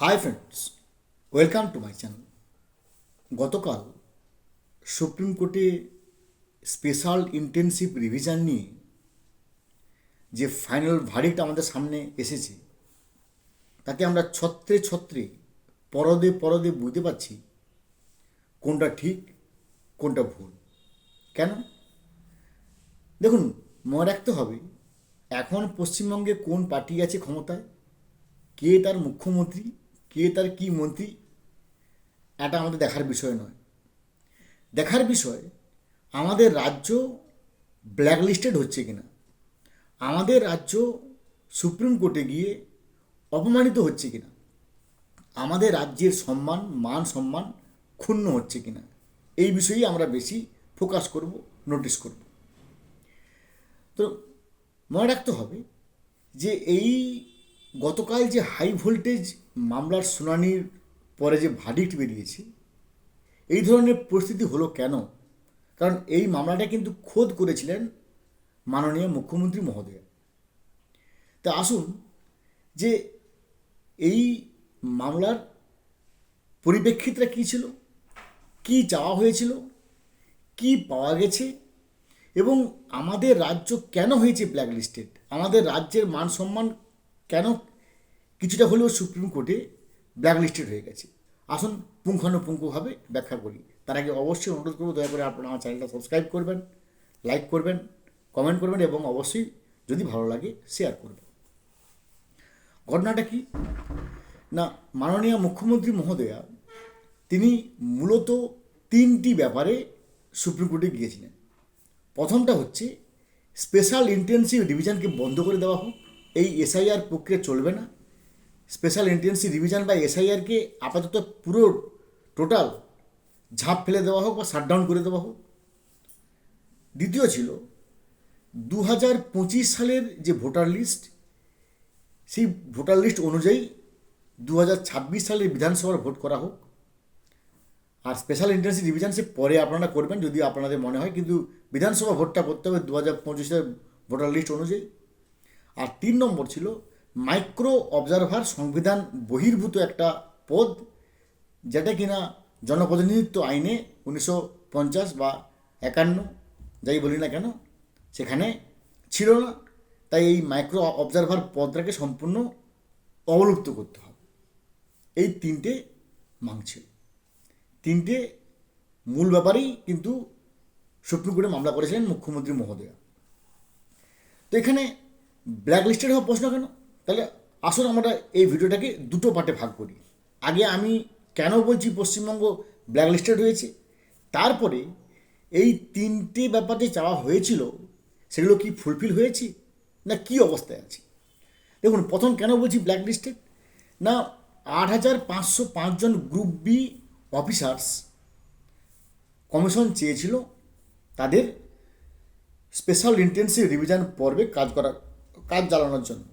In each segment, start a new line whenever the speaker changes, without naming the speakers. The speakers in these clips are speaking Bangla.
Hi friends welcome to my channel গতকাল সুপ্রিম কোর্টে স্পেশাল ইন্টেনসিভ রিভিশন নিয়ে যে ফাইনাল ভার্ডিক্ট আমাদের সামনে এসেছে তাতে আমরা ছত্রে ছত্রে, পরদে পরদে বুঝতে পারছি কোনটা ঠিক, কোনটা ভুল। কেন? দেখুন, মনে রাখতে হবে, এখন পশ্চিমবঙ্গে কোন পার্টি আছে ক্ষমতায়, কে তার মুখ্যমন্ত্রী কে তার কি মন্ত্রী? এটা আমাদের দেখার বিষয় নয়। দেখার বিষয়, আমাদের রাজ্য ব্ল্যাকলিস্টেড হচ্ছে কিনা? আমাদের রাজ্য সুপ্রিম কোর্টে গিয়ে অপমানিত হচ্ছে কিনা? আমাদের রাজ্যের সম্মান, মান সম্মান ক্ষুণ্ণ হচ্ছে কিনা? এই বিষয়েই আমরা বেশি ফোকাস করব নোটিস করব। তো মনে রাখতে হবে যে এই গতকাল যে হাই ভোল্টেজ মামলার শুনানির পরে যে ভার্ডিক্ট বেরিয়েছে, এই ধরনের পরিস্থিতি হলো কেন? কারণ এই মামলাটা কিন্তু খোদ করেছিলেন মাননীয় মুখ্যমন্ত্রী মহোদয়। তা আসুন যে এই মামলার পরিপ্রেক্ষিতটা কী ছিল? কী চাওয়া হয়েছিল? কি পাওয়া গেছে? এবং আমাদের রাজ্য কেন হয়েছে ব্ল্যাকলিস্টেড আমাদের রাজ্যের মান সম্মান কেন? কিছুটা হলেও সুপ্রিম কোর্টে ব্ল্যাকলিস্টেড হয়ে গেছে। আসুন পুঙ্খানুপুঙ্খভাবে ব্যাখ্যা করি। তার আগে অবশ্যই অনুরোধ করব, দয়া করে আপনারা আমার চ্যানেলটা সাবস্ক্রাইব করবেন লাইক করবেন কমেন্ট করবেন এবং অবশ্যই যদি ভালো লাগে শেয়ার করবেন। ঘটনাটা কি? না, মাননীয় মুখ্যমন্ত্রী মহোদয়া, তিনি মূলত তিনটি ব্যাপারে সুপ্রিম কোর্টে গিয়েছিলেন। প্রথমটা হচ্ছে স্পেশাল ইন্টেন্সিভ ডিভিশনকে বন্ধ করে দেওয়া হোক এই এসআইআর প্রক্রিয়া চলবে না। স্পেশাল ইন্টেন্সিভ ডিভিশন বা এসআইআরকে আপাতত পুরো টোটাল ঝাঁপ ফেলে দেওয়া হোক বা শাটডাউন করে দেওয়া হোক। দ্বিতীয় ছিল দু হাজার পঁচিশ সালের যে ভোটার লিস্ট সেই ভোটার লিস্ট অনুযায়ী দু হাজার ছাব্বিশ সালের বিধানসভার ভোট করা হোক। আর স্পেশাল ইন্টেন্সিভ ডিভিশন সে পরে আপনারা করবেন, যদি আপনাদের মনে হয়। কিন্তু বিধানসভা ভোটটা করতে হবে দু হাজার পঁচিশের ভোটার লিস্ট অনুযায়ী। আর তিন নম্বর ছিল মাইক্রো অবজারভার সংবিধান বহির্ভূত একটা পদ, যেটা কিনা জনপ্রতিনিধিত্ব আইনে উনিশশো পঞ্চাশ বা একান্ন, যাই বলি না কেন, সেখানে ছিল না। তাই এই মাইক্রো অবজারভার পদটাকে সম্পূর্ণ অবলুপ্ত করতে হবে। এই তিনটে মাংছিল তিনটে মূল ব্যাপারেই কিন্তু সুপ্রিম কোর্টে মামলা করেছিলেন মুখ্যমন্ত্রী মহোদয়া। তো এখানে ব্ল্যাকলিস্টেড হওয়ার প্রশ্ন কেন? তাহলে আসুন আমরা এই ভিডিওটাকে দুটো পার্টে ভাগ করি। আগে আমি কেন বলছি পশ্চিমবঙ্গ ব্ল্যাকলিস্টেড হয়েছে? তারপরে এই তিনটে ব্যাপার যে চাওয়া হয়েছিল, সেগুলো কি ফুলফিল হয়েছে? না কি অবস্থায় আছে? দেখুন, প্রথম কেন বলছি ব্ল্যাকলিস্টেড না, আট হাজার পাঁচশো পাঁচজন গ্রুপ বি অফিসার্স কমিশন চেয়েছিল তাদের স্পেশাল ইন্টেন্সিভ রিভিশন পর্বে কাজ করার। কাজ চালানোর জন্য।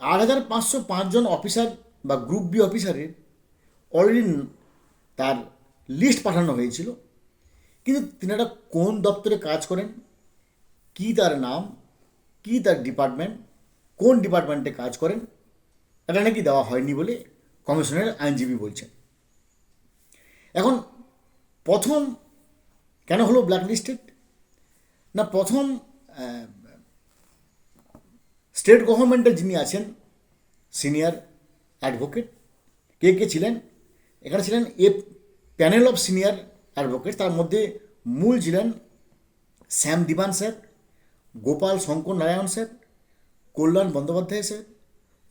আট হাজার পাঁচশো পাঁচজন অফিসার বা গ্রুপ বি অফিসারের অলরেডি তার লিস্ট পাঠানো হয়েছিল। কিন্তু তিনারা কোন দপ্তরে কাজ করেন, কি তার নাম, কি তার ডিপার্টমেন্ট কোন ডিপার্টমেন্টে কাজ করেন, এটা নাকি দেওয়া হয়নি বলে কমিশনের আইনজীবী বলছেন। এখন প্রথম কেন হলো ব্ল্যাকলিস্টেড না, প্রথম স্টেট গভর্নমেন্টের যিনি আছেন, সিনিয়র অ্যাডভোকেট, কে কে ছিলেন? এখানে ছিলেন a panel of senior advocate, তার মধ্যে মূল ছিলেন Shyam Diwan sir, Gopal Shankar Narayan sir, Kalyan Bandyopadhyay sir,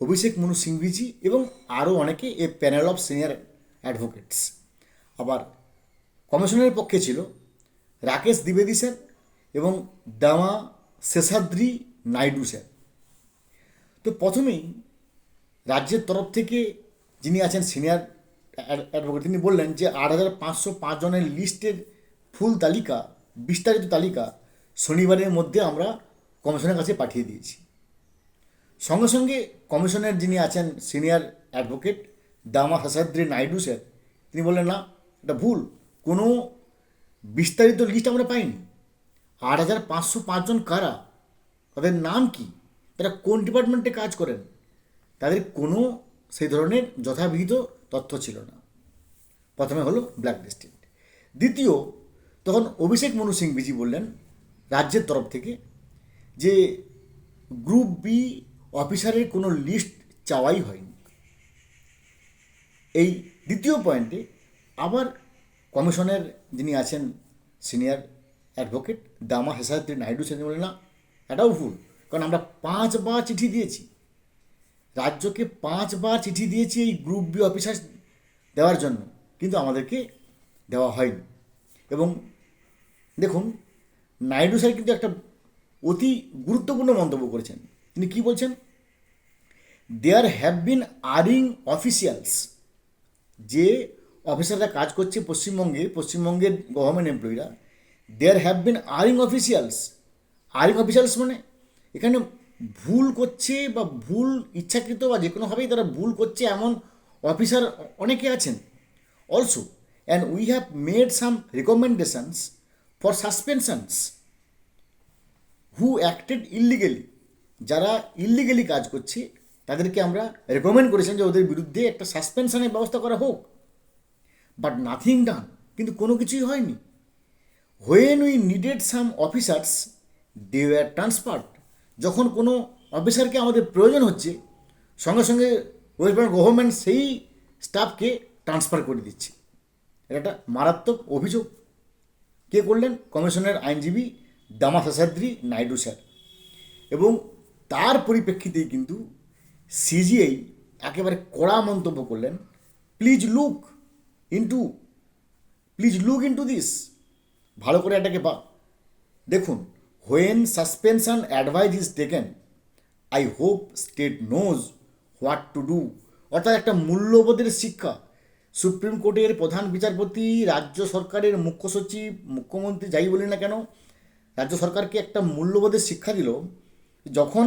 Abhishek Manu সিংভিজি এবং আরও অনেকে a panel of senior advocates. আবার কমিশনের পক্ষে ছিল রাকেশ দ্বিবেদী স্যার এবং দামা শেষাদ্রি নাইডু স্যার। তো প্রথমেই রাজ্যের তরফ থেকে যিনি আছেন সিনিয়র অ্যাডভোকেট, তিনি বললেন যে আট হাজার পাঁচশো পাঁচ জনের লিস্টের ফুল তালিকা, বিস্তারিত তালিকা শনিবারের মধ্যে আমরা কমিশনের কাছে পাঠিয়ে দিয়েছি। সঙ্গে সঙ্গে কমিশনের যিনি আছেন সিনিয়র অ্যাডভোকেট দামা হাসাদ্রি নাইডু স্যার, তিনি বললেন, না, এটা ভুল। কোনো বিস্তারিত লিস্ট আমরা পাইনি। আট হাজার পাঁচশো পাঁচজন কারা? তাদের নাম কি? তারা কোন ডিপার্টমেন্টে কাজ করেন? তাদের কোনো সেই ধরনের যথাবিহিত তথ্য ছিল না। প্রথমে হলো ব্ল্যাক লিস্টেড দ্বিতীয়, তখন অভিষেক মনু সিং বিজি বললেন রাজ্যের তরফ থেকে যে গ্রুপ বি অফিসারের কোনো লিস্ট চাওয়াই হয়নি। এই দ্বিতীয় পয়েন্টে আবার কমিশনের যিনি আছেন সিনিয়র অ্যাডভোকেট দামা হেসাদ্রি নাইডু সেন বললেন, না, এটাও ভুল। কারণ আমরা পাঁচবার চিঠি দিয়েছি। রাজ্যকে পাঁচবার চিঠি দিয়েছি এই গ্রুপ বি অফিসার দেওয়ার জন্য, কিন্তু আমাদেরকে দেওয়া হয়নি। এবং দেখুন, নাইডু স্যার কিন্তু একটা অতি গুরুত্বপূর্ণ মন্তব্য করেছেন। তিনি কি বলছেন? There have been erring officials যে অফিসাররা কাজ করছে পশ্চিমবঙ্গে, পশ্চিমবঙ্গের government এমপ্লয়িরা there have been erring officials erring officials মানে এখানে ভুল করছে বা ভুল ইচ্ছাকৃত বা যে কোনোভাবেই তারা ভুল করছে এমন অফিসার অনেকে আছেন। Also and we have made some recommendations for suspensions who acted illegally যারা ইলিগেলি কাজ করছে, তাদেরকে আমরা রেকমেন্ড করেছেন যে ওদের বিরুদ্ধে একটা সাসপেনশনের ব্যবস্থা করা হোক। বাট নাথিং ডান কিন্তু কোনো কিছুই হয়নি। When we needed some officers they were transferred যখন কোনো অফিসারকে আমাদের প্রয়োজন হচ্ছে, সঙ্গে সঙ্গে ওয়েস্ট বেঙ্গল গভর্নমেন্ট সেই স্টাফকে ট্রান্সফার করে দিচ্ছে। এটা একটা মারাত্মক অভিযোগ। কে করলেন? কমিশনের আইনজীবী দামা শেষাদ্রি নাইডু স্যার। এবং তার পরিপ্রেক্ষিতেই কিন্তু সিজিআই একেবারে কড়া মন্তব্য করলেন please look into please look into this ভালো করে এটাকে বা দেখুন when suspension advice is taken I hope state knows what to do অর্থাৎ একটা মূল্যবোধের শিক্ষা। সুপ্রিম কোর্টের প্রধান বিচারপতি, রাজ্য সরকারের মুখ্য সচিব, মুখ্যমন্ত্রী যাই বলি না কেন, রাজ্য সরকারকে একটা মূল্যবোধের শিক্ষা দিল, যখন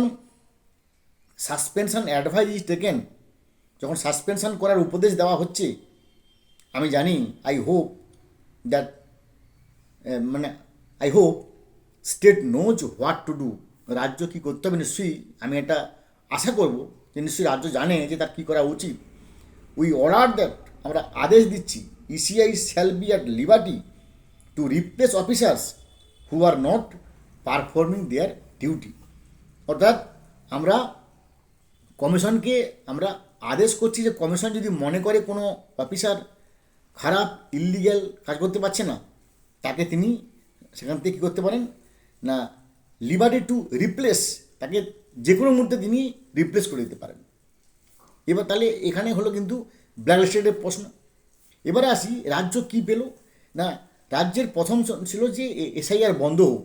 সাসপেনশন অ্যাডভাইস ইজ টেকেন যখন সাসপেনশন করার উপদেশ দেওয়া হচ্ছে, আমি জানি আই হোপ দ্যাট মানে I hope state knows what to do রাজ্য কী করতে হবে নিশ্চয়ই আমি এটা আশা করব যে নিশ্চয়ই রাজ্য জানে যে তার কী করা উচিত। উই অর্ডার দ্যাট আমরা আদেশ দিচ্ছি ECI shall be at liberty to replace officers who are not performing their duty অর্থাৎ আমরা কমিশনকে আমরা আদেশ করছি যে কমিশন যদি মনে করে কোনো অফিসার খারাপ ইলিগ্যাল কাজ করতে পারছে না, তাকে তিনি সেখান থেকে কী করতে পারেন? না লিবার্টি টু রিপ্লেস তাকে যে কোনো মুহূর্তে তিনি রিপ্লেস করে দিতে পারেন। এবার তাহলে এখানে হলো কিন্তু ব্ল্যাক লিস্টেডের প্রশ্ন। এবারে আসি, রাজ্য কি পেল? না, রাজ্যের প্রথম ছিল যে এসআইআর বন্ধ হোক।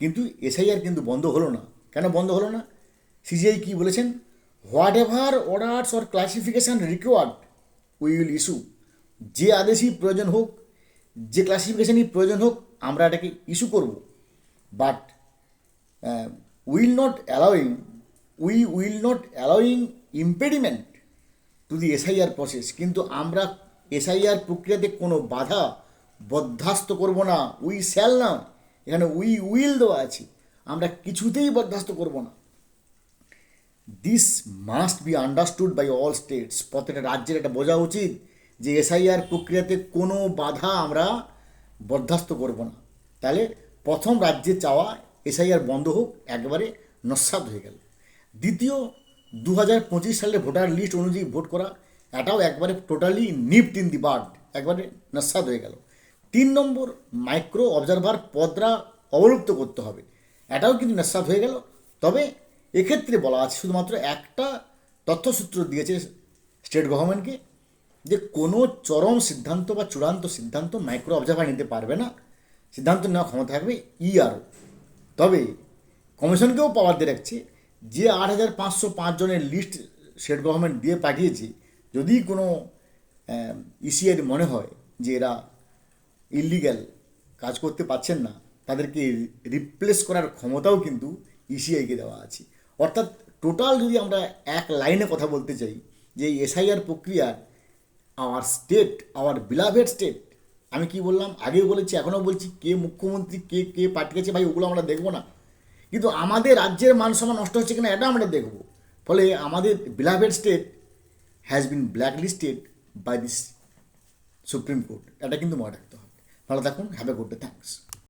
কিন্তু এসআইআর কিন্তু বন্ধ হলো না। কেন বন্ধ হলো না? সিজিআই কি বলেছেন? Whatever orders or classification required we will issue যে আদেশই প্রয়োজন হোক, যে ক্লাসিফিকেশানই প্রয়োজন হোক, আমরা এটাকে ইস্যু করব। But will not allowing we will not allowing impediment to the SIR process কিন্তু আমরা এসআইআর প্রক্রিয়াতে কোনো বাধা বরদাস্ত করব না উই শ্যাল না এখানে উই উইল দেওয়া আছে আমরা কিছুতেই বরদাস্ত করব না this must be understood by all states প্রত্যেকটা রাজ্যের এটা বোঝা উচিত যে এসআইআর প্রক্রিয়াতে কোনো বাধা আমরা বরদাস্ত করব না তাহলে প্রথম রাজ্যে চাওয়া এসআইআর বন্ধ হোক, একবারে নস্বাদ হয়ে গেল। দ্বিতীয় দু হাজার পঁচিশ সালের ভোটার লিস্ট অনুযায়ী ভোট করা, এটাও একবারে totally nip it in the bud একবারে নস্বাদ হয়ে গেল। তিন নম্বর মাইক্রো অবজারভার পদরা অবলুপ্ত করতে হবে, এটাও কিন্তু নস্বাদ হয়ে গেল। তবে এক্ষেত্রে বলা আছে শুধুমাত্র একটা তথ্যসূত্র দিয়েছে স্টেট গভর্নমেন্টকে যে কোনো চরম সিদ্ধান্ত বা চূড়ান্ত সিদ্ধান্ত মাইক্রো অবজারভার নিতে পারবে না। সিদ্ধান্ত নেওয়ার ক্ষমতা থাকবে ইআরও তবে কমিশনকেও পাওয়ার দিয়ে রাখছে যে আট হাজার পাঁচশো পাঁচ জনের লিস্ট স্টেট গভর্নমেন্ট দিয়ে পাঠিয়েছে, যদি কোনো ইসিআর মনে হয় যে এরা ইলিগ্যাল কাজ করতে পারছেন না, তাদেরকে রিপ্লেস করার ক্ষমতাও কিন্তু ইসিআইকে দেওয়া আছে। অর্থাৎ টোটাল যদি আমরা এক লাইনে কথা বলতে চাই, যে এসআইআর প্রক্রিয়ার our state our beloved state আমি কি বললাম? আগেও বলেছি, এখনও বলছি, কে মুখ্যমন্ত্রী, কে কে পার্টি গেছে ভাই, ওগুলো আমরা দেখব না। কিন্তু আমাদের রাজ্যের মান সম্মান নষ্ট হচ্ছে কিনা, এটা আমরা দেখব। ফলে আমাদের beloved state has been blacklisted by this supreme court এটা কিন্তু মনে রাখতে হবে। ভালো থাকুন have a good day thanks